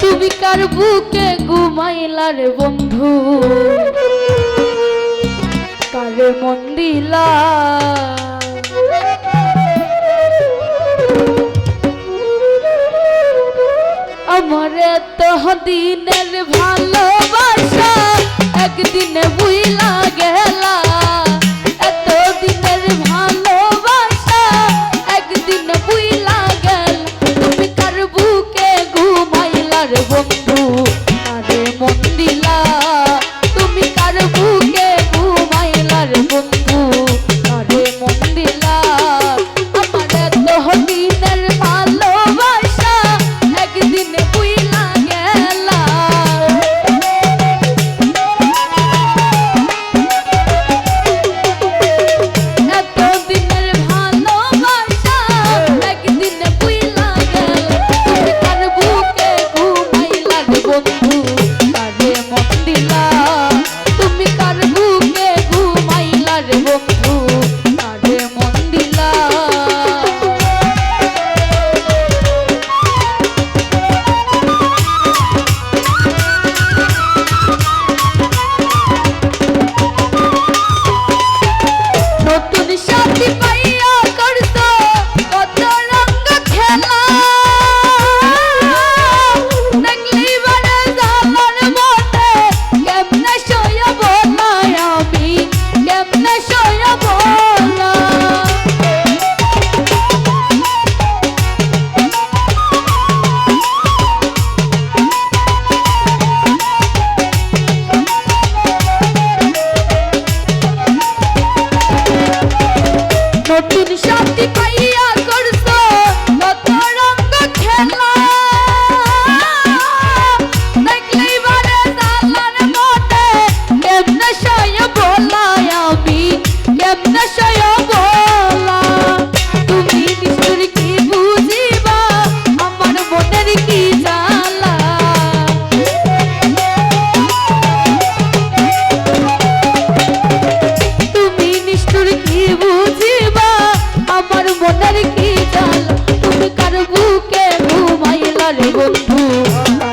তুমি কার বুকে ঘুমাইলার বন্ধু? কারে মন দিলা? আমার তো দিনের ভালোবাসা একদিনে বুইলা Shut Thank you.